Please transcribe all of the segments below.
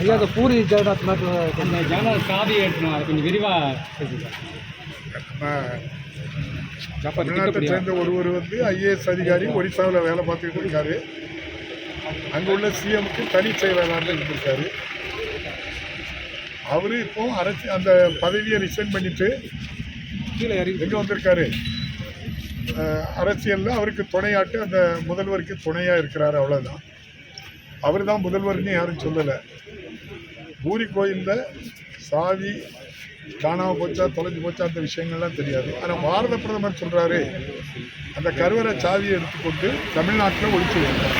ஐயா அந்த பூரி ஜெகநாத் அந்த ஜனல் சாவி எடுக்கணும் அது கொஞ்சம் விரிவாக தமிழ்நாட்டை சேர்ந்த ஒருவர் வந்து ஐஏஎஸ் அதிகாரி ஒரிசாவில் வேலை பார்த்துக்கிட்டு இருக்காரு. அங்கே உள்ள சிஎம்க்கு தனி செயலாளர் இருந்திருக்காரு. அவர் இப்போ அரசு அந்த பதவியை ரிசைன் பண்ணிட்டு கீழே இறங்கி எங்கே வந்திருக்காரு? அரசியல்ல அவருக்கு துணையாட்டு அந்த முதல்வருக்கு துணையாக இருக்கிறாரு அவ்வளோதான் அவர் தான் முதல்வர்னு யாரும் சொல்லலை. பூரி கோயிலில் சாவி காணாமல் போச்சா தொலைஞ்சு போச்சா அந்த விஷயங்கள்லாம் தெரியாது. ஆனால் பாரத பிரதமர் சொல்கிறாரு அந்த கருவறை சாவியை எடுத்துக்கொண்டு தமிழ்நாட்டில் ஒழிச்சு வைக்கிறார்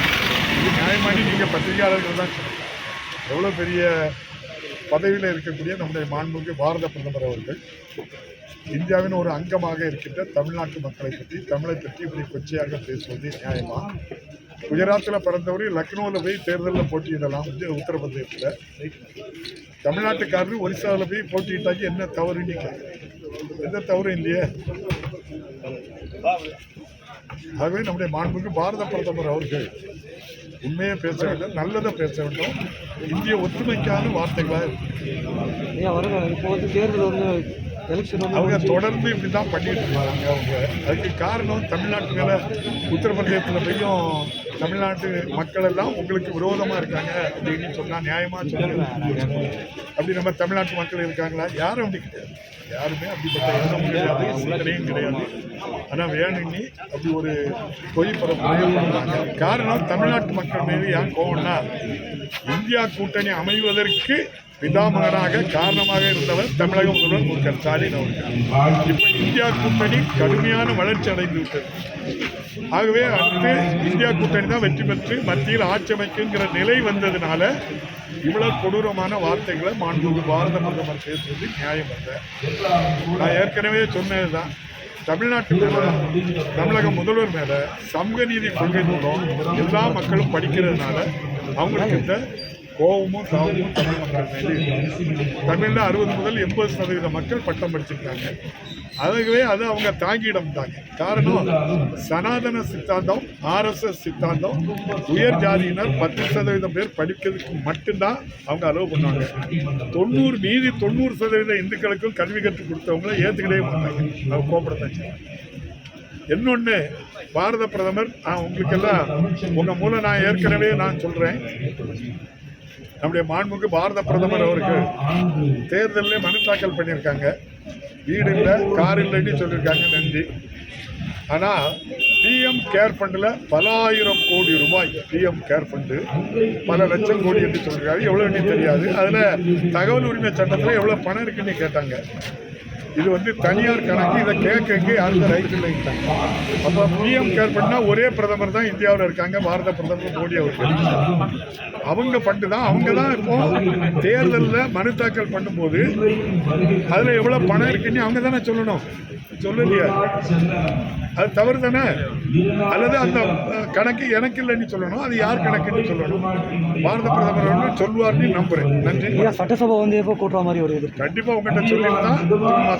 இது நியாயமானி நீங்கள் பத்திரிகையாளர்கள் தான் சொல்லுங்கள் எவ்வளோ பெரிய பதவியில் இருக்கக்கூடிய நம்முடைய மாண்புமிகு பாரத பிரதமர் அவர்கள் இந்தியாவின் ஒரு அங்கமாக இருக்கின்ற தமிழ்நாட்டு மக்களை பற்றி தமிழை பற்றி இப்படி கொச்சையாக பேசுவது நியாயமா? குஜராத்தில் பிறந்தவர் லக்னோவில் போய் தேர்தலில் போட்டியிடலாம் வந்து உத்தரப்பிரதேசத்தில். தமிழ்நாட்டுக்காரரு ஒரிசாவில் போய் போட்டியிட்டாங்க என்ன தவறுன்னு எந்த தவறும் இல்லையே? ஆகவே நம்முடைய மாண்புக்கு பாரத பிரதமர் அவர்கள் உண்மையை பேச வேண்டும் நல்லதை பேச வேண்டும். இந்திய ஒற்றுமைக்கான வார்த்தைகளாக இருக்கு. இப்போ வந்து தேர்தல் வந்து அவங்க தொடர்ந்து இப்படி தான் பண்ணிட்டு இருக்காங்க. அவங்க அதுக்கு காரணம் தமிழ்நாட்டு மேலே உத்தரப்பிரதேசத்தில் போயும் தமிழ்நாட்டு மக்கள் எல்லாம் உங்களுக்கு விரோதமாக இருக்காங்க அப்படின்னு சொன்னால் நியாயமாக சொல்லுங்க. அப்படி நம்ம தமிழ்நாட்டு மக்கள் இருக்காங்களா? யாரும் அப்படி கிடையாது. யாருமே அப்படிப்பட்ட எண்ணம் கிடையாது சிந்தனையும் கிடையாது. ஆனால் வேணும்னி அப்படி ஒரு பொய் பரப்புரையை காரணம் தமிழ்நாட்டு மக்கள் மீது ஏன் கோவம்னா இந்தியா கூட்டணி அமைவதற்கு பிதாமகனாக காரணமாக இருந்தவர் தமிழக முதல்வர் மு க ஸ்டாலின் அவர்கள். இப்போ இந்தியா கூட்டணி கடுமையான வளர்ச்சி அடைந்து விட்டது. ஆகவே அடுத்து இந்தியா கூட்டணி தான் வெற்றி பெற்று மத்தியில் ஆட்சி அமைக்குங்கிற நிலை வந்ததுனால இவ்வளவு கொடூரமான வார்த்தைகளை மாண்புமிகு பாரத பிரதமர் பேசுவது நியாயம் அல்ல. நான் ஏற்கனவே சொன்னதுதான் தமிழ்நாட்டு மேல தமிழக முதல்வர் மேலே சமூக நீதி கொள்கை மூலம் எல்லா மக்களும் படிக்கிறதுனால அவங்களுக்கு இந்த கோபமும் சாவமும் தமிழ் மக்கள் தமிழ்ல அறுபது முதல் எண்பது சதவீத மக்கள் பட்டம் படிச்சிருக்காங்க. அதுவே அது அவங்க தாங்கிடம்தாங்க காரணம் சனாதன சித்தாந்தம் ஆர்எஸ்எஸ் சித்தாந்தம் உயர் ஜாதியினர் பத்து சதவீதம் பேர் படிக்கிறதுக்கு மட்டும்தான் அவங்க அலோவ் பண்ணுவாங்க. தொண்ணூறு மீதி தொண்ணூறு சதவீத இந்துக்களுக்கும் கல்வி கற்றுக் கொடுத்தவங்கள ஏற்றுக்கிட்டே மாட்டாங்க அவங்க கோபப்படுத்தாச்சு இன்னொன்று பாரத பிரதமர் நான் உங்களுக்கெல்லாம் உங்கள் மூலம் நான் ஏற்கனவே நான் சொல்கிறேன் நம்முடைய மாண்புக்கு பாரத பிரதமர் அவர்கள் தேர்தலில் மனு தாக்கல் பண்ணியிருக்காங்க. வீடு இல்லை கார் இல்லைன்னு சொல்லியிருக்காங்க நன்றி. ஆனால் பிஎம் கேர் ஃபண்டில் பல ஆயிரம் கோடி ரூபாய் பிஎம் கேர் ஃபண்டு பல லட்சம் கோடி என்று சொல்லியிருக்காரு எவ்வளோன்னு தெரியாது. அதில் தகவல் உரிமை சட்டத்தில் எவ்வளோ பணம் இருக்குன்னு கேட்டாங்க. இது வந்து தனியார் கணக்கு இதை கேட்க யாருக்கும் ரைட் இல்லைட்டாங்க அப்போ பிஎம் கேர் ஃபண்ட்னா ஒரே பிரதமர் தான் இந்தியாவில் இருக்காங்க பாரத பிரதமர் மோடி அவர்கள். அவங்க ஃபண்டு தான். அவங்க தான் இப்போ தேர்தலில் மனு தாக்கல் பண்ணும்போது அதில் எவ்வளோ பணம் இருக்குன்னு அவங்க தானே சொல்லணும். சொல்லலையே. அது தவறு தானே? அல்லது அந்த கணக்கு எனக்கு இல்லைன்னு சொல்லணும். அது யார் கணக்குன்னு சொல்லணும். பாரத பிரதமர் அவர்கள் சொல்வார்னு நம்புறேன். நன்றி. சட்டசபை வந்து எப்போ கூட்டுற மாதிரி ஒரு இது கண்டிப்பாக உங்கள்கிட்ட சொல்லிட்டு